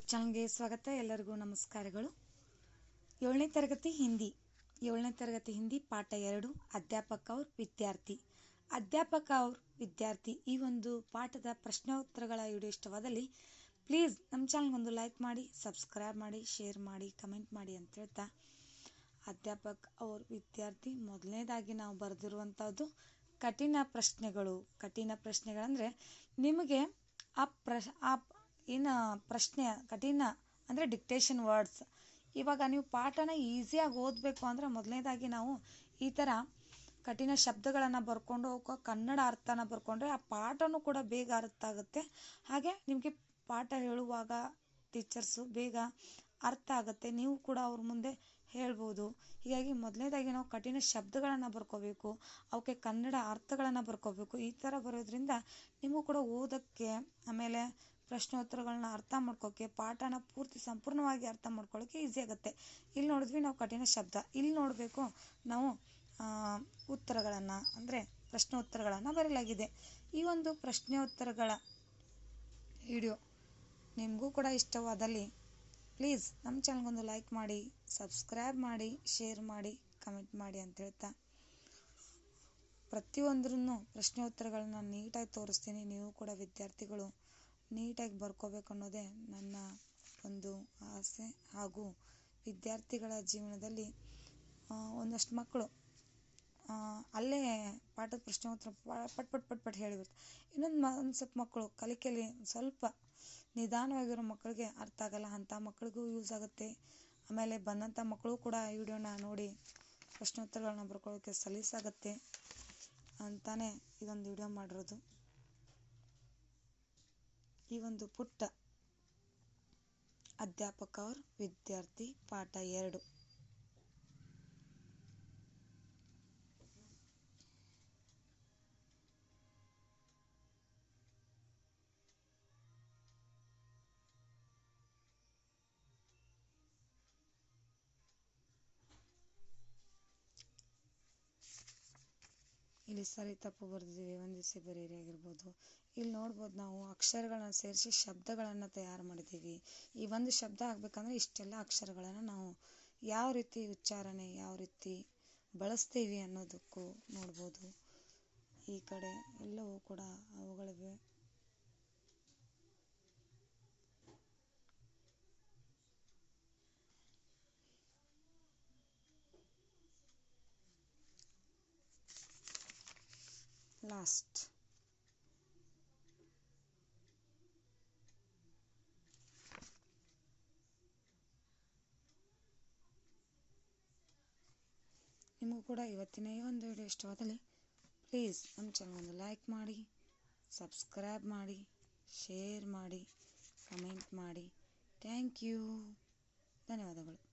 YouTube ಚಾನಲ್ಗೆ ಸ್ವಾಗತ, ಎಲ್ಲರಿಗೂ ನಮಸ್ಕಾರಗಳು. ಏಳನೇ ತರಗತಿ ಹಿಂದಿ. ಏಳನೇ ತರಗತಿ ಹಿಂದಿ ಪಾಠ ಎರಡು, ಅಧ್ಯಾಪಕ ಅವ್ರ ವಿದ್ಯಾರ್ಥಿ. ಅಧ್ಯಾಪಕ ಅವ್ರ ವಿದ್ಯಾರ್ಥಿ ಈ ಒಂದು ಪಾಠದ ಪ್ರಶ್ನೋತ್ತರಗಳ ವಿಡಿಯೋ ಇಷ್ಟವಾದಲ್ಲಿ ಪ್ಲೀಸ್ ನಮ್ಮ ಚಾನಲ್ಗೊಂದು ಲೈಕ್ ಮಾಡಿ, ಸಬ್ಸ್ಕ್ರೈಬ್ ಮಾಡಿ, ಶೇರ್ ಮಾಡಿ, ಕಮೆಂಟ್ ಮಾಡಿ ಅಂತ ಹೇಳ್ತಾ. ಅಧ್ಯಾಪಕ ಅವ್ರ ವಿದ್ಯಾರ್ಥಿ ಮೊದಲನೇದಾಗಿ ನಾವು ಬರೆದಿರುವಂಥದ್ದು ಕಠಿಣ ಪ್ರಶ್ನೆಗಳು. ಕಠಿಣ ಪ್ರಶ್ನೆಗಳಂದರೆ ನಿಮಗೆ ಆ ಪ್ರಶ್ ಆ ಏನು ಪ್ರಶ್ನೆ, ಕಠಿಣ ಅಂದರೆ ಡಿಕ್ಟೇಷನ್ ವರ್ಡ್ಸ್ ಇವಾಗ ನೀವು ಪಾಠನ ಈಸಿಯಾಗಿ ಓದಬೇಕು ಅಂದರೆ ಮೊದಲನೇದಾಗಿ ನಾವು ಈ ಥರ ಕಠಿಣ ಶಬ್ದಗಳನ್ನು ಬರ್ಕೊಂಡು ಅವಕ್ಕೆ ಕನ್ನಡ ಅರ್ಥನ ಬರ್ಕೊಂಡ್ರೆ ಆ ಪಾಠನೂ ಕೂಡ ಬೇಗ ಅರ್ಥ ಆಗುತ್ತೆ. ಹಾಗೆ ನಿಮಗೆ ಪಾಠ ಹೇಳುವಾಗ ಟೀಚರ್ಸು ಬೇಗ ಅರ್ಥ ಆಗುತ್ತೆ. ನೀವು ಕೂಡ ಅವ್ರ ಮುಂದೆ ಹೇಳ್ಬೋದು. ಹೀಗಾಗಿ ಮೊದಲನೇದಾಗಿ ನಾವು ಕಠಿಣ ಶಬ್ದಗಳನ್ನು ಬರ್ಕೋಬೇಕು. ಅವಕ್ಕೆ ಕನ್ನಡ ಅರ್ಥಗಳನ್ನು ಬರ್ಕೋಬೇಕು. ಈ ಥರ ಬರೋದ್ರಿಂದ ನಿಮಗೂ ಕೂಡ ಓದೋಕ್ಕೆ ಆಮೇಲೆ ಪ್ರಶ್ನೋತ್ತರಗಳನ್ನ ಅರ್ಥ ಮಾಡ್ಕೋಕ್ಕೆ ಪಾಠನ ಪೂರ್ತಿ ಸಂಪೂರ್ಣವಾಗಿ ಅರ್ಥ ಮಾಡ್ಕೊಳ್ಳೋಕೆ ಈಸಿ ಆಗುತ್ತೆ. ಇಲ್ಲಿ ನೋಡಿದ್ವಿ ನಾವು ಕಠಿಣ ಶಬ್ದ. ಇಲ್ಲಿ ನೋಡಬೇಕು ನಾವು ಉತ್ತರಗಳನ್ನು, ಅಂದರೆ ಪ್ರಶ್ನೋತ್ತರಗಳನ್ನು ಬರೆಯಲಾಗಿದೆ ಈ ಒಂದು ಪ್ರಶ್ನೋತ್ತರಗಳ ವಿಡಿಯೋ ನಿಮಗೂ ಕೂಡ ಇಷ್ಟವಾದಲ್ಲಿ ಪ್ಲೀಸ್ ನಮ್ಮ ಚಾನಲ್ಗೊಂದು ಲೈಕ್ ಮಾಡಿ ಸಬ್ಸ್ಕ್ರೈಬ್ ಮಾಡಿ ಶೇರ್ ಮಾಡಿ ಕಮೆಂಟ್ ಮಾಡಿ ಅಂತ ಹೇಳ್ತಾ ಪ್ರತಿಯೊಂದ್ರೂ ಪ್ರಶ್ನೋತ್ತರಗಳನ್ನ ನೀಟಾಗಿ ತೋರಿಸ್ತೀನಿ. ನೀವು ಕೂಡ ವಿದ್ಯಾರ್ಥಿಗಳು ನೀಟಾಗಿ ಬರ್ಕೋಬೇಕು ಅನ್ನೋದೇ ನನ್ನ ಒಂದು ಆಸೆ ಹಾಗೂ ವಿದ್ಯಾರ್ಥಿಗಳ ಜೀವನದಲ್ಲಿ ಒಂದಷ್ಟು ಮಕ್ಕಳು ಅಲ್ಲೇ ಪಾಠದ ಪ್ರಶ್ನೋತ್ತರ ಪಟ್ ಪಟ್ ಪಟ್ ಪಟ್ ಹೇಳಿಬಿಡ್ತಾರೆ. ಇನ್ನೊಂದು ಒಂದು ಸ್ವಲ್ಪ ಮಕ್ಕಳು ಕಲಿಕೆಯಲ್ಲಿ ಸ್ವಲ್ಪ ನಿಧಾನವಾಗಿರೋ ಮಕ್ಕಳಿಗೆ ಅರ್ಥ ಆಗಲ್ಲ, ಅಂಥ ಮಕ್ಕಳಿಗೂ ಯೂಸ್ ಆಗುತ್ತೆ. ಆಮೇಲೆ ಬಂದಂಥ ಮಕ್ಕಳು ಕೂಡ ಈ ವಿಡಿಯೋನ ನೋಡಿ ಪ್ರಶ್ನೋತ್ತರಗಳನ್ನ ಬರ್ಕೊಳ್ಳೋಕ್ಕೆ ಸಲೀಸಾಗುತ್ತೆ ಅಂತಾನೆ ಇದೊಂದು ವಿಡಿಯೋ ಮಾಡಿರೋದು. ಈ ಒಂದು ಪುಟ್ಟ ಅಧ್ಯಾಪಕ ವಿದ್ಯಾರ್ಥಿ ಪಾಠ ಎರಡು. ಇಲ್ಲಿ ಸರಿ ತಪ್ಪು ಬರೆದಿದ್ದೀವಿ ಒಂದಿಸಿ ಬರೀರಿ ಆಗಿರ್ಬೋದು. ಇಲ್ಲಿ ನೋಡ್ಬೋದು ನಾವು ಅಕ್ಷರಗಳನ್ನ ಸೇರಿಸಿ ಶಬ್ದಗಳನ್ನು ತಯಾರು ಮಾಡಿದ್ದೀವಿ. ಈ ಒಂದು ಶಬ್ದ ಆಗಬೇಕಂದ್ರೆ ಇಷ್ಟೆಲ್ಲ ಅಕ್ಷರಗಳನ್ನು ನಾವು ಯಾವ ರೀತಿ ಉಚ್ಚಾರಣೆ, ಯಾವ ರೀತಿ ಬಳಸ್ತೀವಿ ಅನ್ನೋದಕ್ಕೂ ನೋಡ್ಬೋದು. ಈ ಕಡೆ ಎಲ್ಲವೂ ಕೂಡ ಅವುಗಳಿವೆ. ಲಾಸ್ಟ್ ನಿಮಗೂ ಕೂಡ ಇವತ್ತಿನ ಈ ಒಂದು ವಿಡಿಯೋ ಇಷ್ಟವಾದಲ್ಲಿ ಪ್ಲೀಸ್ ನಮ್ಮ ಒಂದು ಲೈಕ್ ಮಾಡಿ ಸಬ್ಸ್ಕ್ರೈಬ್ ಮಾಡಿ ಶೇರ್ ಮಾಡಿ ಕಮೆಂಟ್ ಮಾಡಿ. ಥ್ಯಾಂಕ್ ಯು ಧನ್ಯವಾದಗಳು.